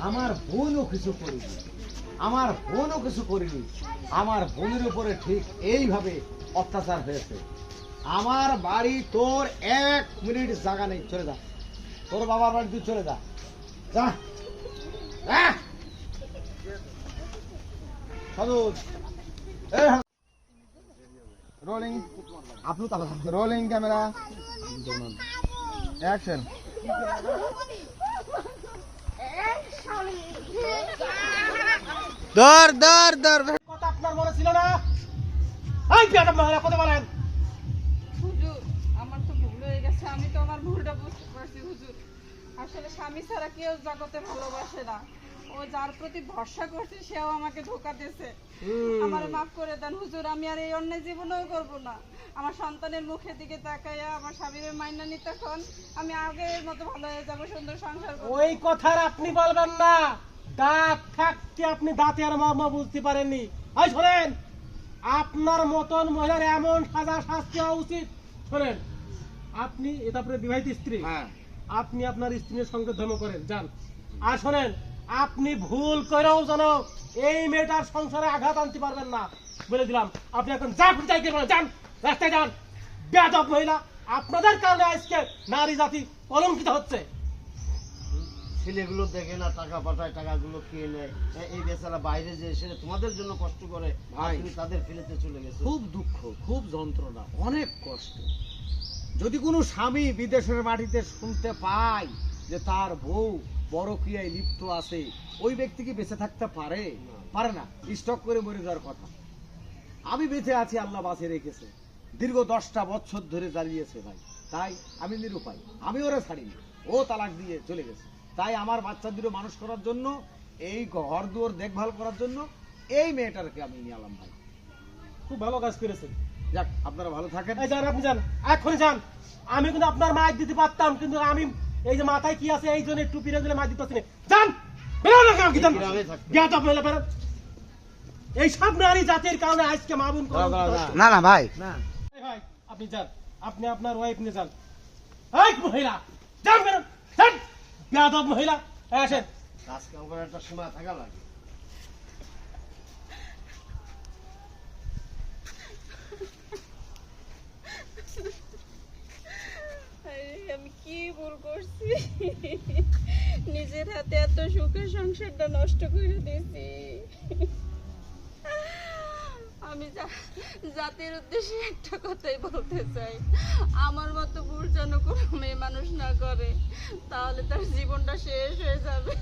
আমারে বোনও কিছু করিনি। আমার বোনও কিছু করিনি। আমার বোনের উপরে ঠিক এইভাবে অত্যাচার হয়েছে। আমার বাড়ি তোর এক মিনিট জায়গা নেই, চলে যা। তোর বাবার বাড়ি তুই চলে যা। যা। রোলিং আপনি রোলিং ক্যামেরা অ্যাকশন ধর ধর ধর। কথা আপনার মনে ছিল না? এই পেটা মহিলা কথা বলেন। হুজুর আমার তো ভুল হয়ে গেছে আমি তো আমার ভুলটা বুঝতে পারছি হুজুর। আসলে স্বামী ছাড়া কেউ জগতে ভালোবাসে না। ও যার প্রতি ভরসা করছে সেও আমাকে ধোকা দিয়েছে। আমার মাফ করে দেন হুজুর আমি আর এই অন্যায় জীবনেও করব না। আমার সন্তানের মুখের দিকে তাকাইয়া আমার স্বামীর মাইনা নিতে তখন আমি আগের মতো ভালো হয়ে যাব সুন্দর সংসার করব। ওই কথার আপনি বলবেন না। দাঁত থাকতে আপনি দাঁতে আর মর্ম বুঝতে পারেননি। এই শোনেন আপনার মতন মহিলার এমন সাজা শাস্তি হওয়া উচিত। শোনেন আপনি এটা আপনার বিবাহিত স্ত্রী। হ্যাঁ। আপনি আপনার স্ত্রীর সঙ্গে ধর্ম করেন যান। আর শোনেন আপনি ভুল করেও যেন এই মেয়েটার সংসারে আঘাত আনতে পারবেন না। বলে দিলাম আপনি এখন যা করবেন যান রাস্তায় যান। বেয়াদব মহিলা আপনাদের কারণে আজকে নারী জাতি কলঙ্কিত হচ্ছে। ছেলেগুলো দেখে না টাকা পাঠায় টাকাগুলো খেয়ে নেয় এই বেচারা বাইরে যে এসে তোমাদের জন্য কষ্ট করে ভাই। তুমি তাদের ফেলেতে চলে গেছে। খুব দুঃখ খুব যন্ত্রণা অনেক কষ্ট। যদি কোনো স্বামী বিদেশের মাটিতে শুনতে পায় যে তার বউ বড় ক্রিয়ায় লিপ্ত আছে ওই ব্যক্তি কি বেঁচে থাকতে পারে? পারে না। স্টক করে মরে যাওয়ার কথা। আমি বেঁচে আছি আল্লাহ বাঁচিয়ে রেখেছে। দীর্ঘ দশটা বছর ধরে জ্বালিয়েছে ভাই। তাই আমি নিরুপায়। আমি ওরা ছাড়িনি। ও তালাক দিয়ে চলে গেছে। তাই আমার বাচ্চাদেরও মানুষ করার জন্য এই ঘর দুয়ার দেখভাল করার জন্য এই মেয়েটাকে আমি নিয়ে আলাম ভাই। খুব ভালো কাজ করেছেন। যাক আপনারা ভালো থাকেন। যান আপনি যান। এক্ষুনি যান। আমি কিন্তু আপনার মায়ের দিতে পারতাম কিন্তু আমি এই যে মাথায় কি আছে এই জন্য টুপি রেগুলে মাছ দিতে পারছি না। যান! বেরোন না কি জান গেট। জ্ঞাত আপনারা বেরোন এই সব নারী জাতির কারণে আজকে মামুন না না ভাই। না। ভাই আপনি যান। আপনি আপনার ওয়াইফ নিয়ে যান। এই মহিলা যান বেরোন যান! জ্ঞাত মহিলা এসে আসেন। কাজ কাম করার একটা সীমা থাকা লাগে আরে, আমি কি ভুল করছি। নিজের হাতে এত সুখের সংসারটা নষ্ট করে দিয়েছি। আমি জাতির উদ্দেশ্যে একটা কথাই বলতে চাই। আমার মতো ভুল যেন কোনো মেয়ে মানুষ না করে, তাহলে তার জীবনটা শেষ হয়ে যাবে।